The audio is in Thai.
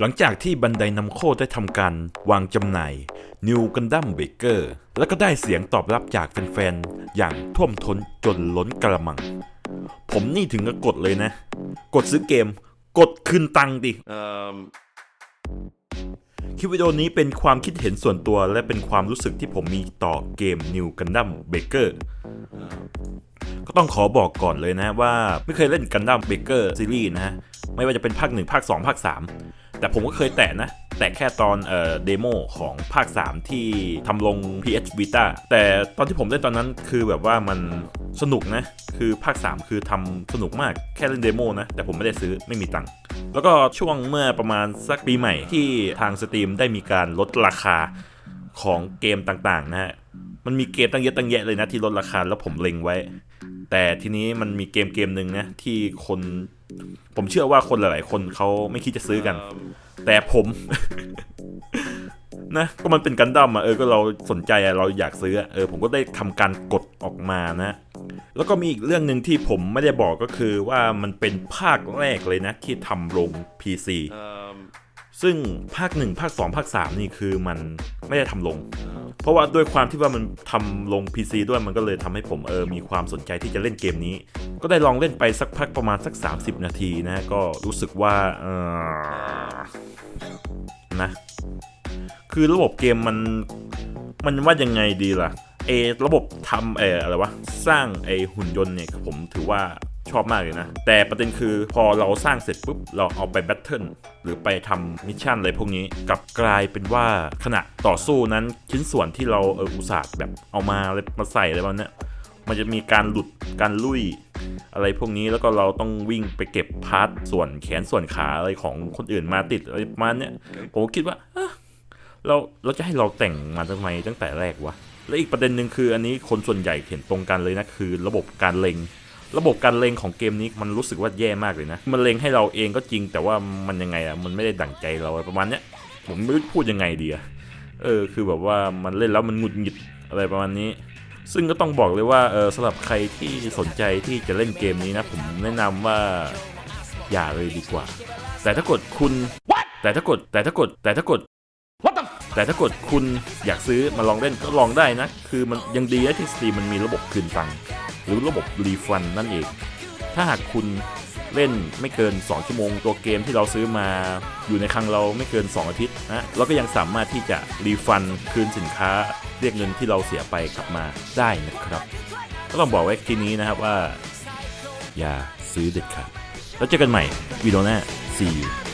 หลังจากที่บันไดนำโคได้ทำการวางจำหน่าย New Gundam Breaker แล้วก็ได้เสียงตอบรับจากแฟนๆ อย่างท่วมท้นจนล้นกระมัง ผมนี่ถึงกับกดเลยนะ กดซื้อเกม กดคืนตังค์ดิ Um, คลิปวิดีโอนี้เป็นความคิดเห็นส่วนตัวและเป็นความรู้สึกที่ผมมีต่อเกม New Gundam Breaker ก็ต้องขอบอกก่อนเลยนะว่าไม่เคยเล่น Gundam Breaker ซีรีส์นะฮะไม่ว่าจะเป็นภาค 1 ภาค 2 ภาค 3 แต่ผมก็เคยแตะนะ แต่แค่ตอนเอ่อเดโมของภาค 3 ที่ทำลง PS Vita แต่ตอนที่ผมเล่นตอนนั้นคือแบบว่ามันสนุกนะ คือภาค 3 คือทำสนุกมากแค่เล่นเดโมนะ แต่ผมไม่ได้ซื้อไม่มีตังค์แล้วก็ช่วงเมื่อประมาณสักปีใหม่ที่ทางสตรีมได้มีการลดราคาของเกมต่างๆนะฮะมันมีเกมตั้งเยอะตั้งแยะเลยนะที่ลดราคาแล้วผมเล็งไว้ แต่ทีนี้มันมีเกมเกมหนึ่งนะที่คน ผมเชื่อว่าคนหลาย ๆ คนเขาไม่คิดจะซื้อกัน um, แต่ผม นะ ก็มันเป็นกันดั้มอะเออก็เราสนใจอะเราอยากซื้ออะเออ ผมก็ได้ทำการกดออกมานะ แล้วก็มีอีกเรื่องหนึ่งที่ผมไม่ได้บอกก็คือว่ามันเป็นภาคแรกเลยนะ ที่ทำลง PC um, ซึ่งภาค 1 ภาค 2 ภาค 3 นี่คือมันไม่ได้ทำลง เพราะว่าด้วยความที่ว่ามันทำลง PC ด้วยมันก็เลยทำให้ผมเออมีความสนใจที่จะเล่นเกมนี้ ก็ได้ลองเล่นไปสักพักประมาณสัก 30 นาทีนะก็รู้สึกว่าเออนะคือระบบเกมมันมันว่ายังไงดีล่ะเออระบบทำเอออะไรวะสร้างไอหุ่นยนต์เนี่ยผมถือว่า ชอบมากเลยนะ แต่ประเด็นคือพอเราสร้างเสร็จปุ๊บ เราเอาไปแบทเทิลหรือไปทำมิชชั่นอะไรพวกนี้กลับกลายเป็นว่าขณะต่อสู้นั้นชิ้นส่วนที่เราเอออุตส่าห์แบบเอามาอะไรมาใส่อะไรแบบเนี้ยมันจะมีการหลุดการลุยอะไรพวกนี้แล้วก็เราต้องวิ่งไปเก็บพาร์ทส่วนแขนส่วนขาอะไรของคนอื่นมาติดอะไรประมาณเนี้ยผมคิดว่าเอ้อเราเราจะให้เราแต่งมาทำไมตั้งแต่แรกวะและอีกประเด็นหนึ่งคืออันนี้คนส่วนใหญ่เห็นตรงกันเลยนะคือระบบการเล็ง ระบบการเล็งของเกมนี้มันรู้สึกว่าแย่มากเลยนะ มันเล็งให้เราเองก็จริงแต่ว่ามันยังไงอะมันไม่ได้ดั่งใจเราประมาณเนี้ยผมไม่รู้พูดยังไงดีอะเออคือแบบว่ามันเล่นแล้วมันหงุดหงิดอะไรประมาณนี้ ซึ่งก็ต้องบอกเลยว่าเออสำหรับใครที่สนใจที่จะเล่นเกมนี้นะ ผมแนะนำว่าอย่าเลยดีกว่า แต่ถ้ากดคุณแต่ถ้ากดแต่ถ้ากดแต่ถ้ากดแต่ถ้ากดคุณอยากซื้อมาลองเล่นก็ลองได้นะ คือมันยังดีนะที่สตรีมมันมีระบบคืนตังค์ หรือระบบรีฟันนั่นเอง ถ้าหากคุณเล่นไม่เกิน 2 ชั่วโมง ตัวเกมที่เราซื้อมาอยู่ในคลังเราไม่เกิน 2 อาทิตย์นะเราก็ยังสามารถที่จะรีฟันคืนสินค้า เรียกเงินที่เราเสียไปกลับมาได้นะครับ ก็ต้องบอกไว้ทีนี้นะครับว่า อย่าซื้อเด็ดขาดแล้วเจอกันใหม่วีดีโอหน้า see you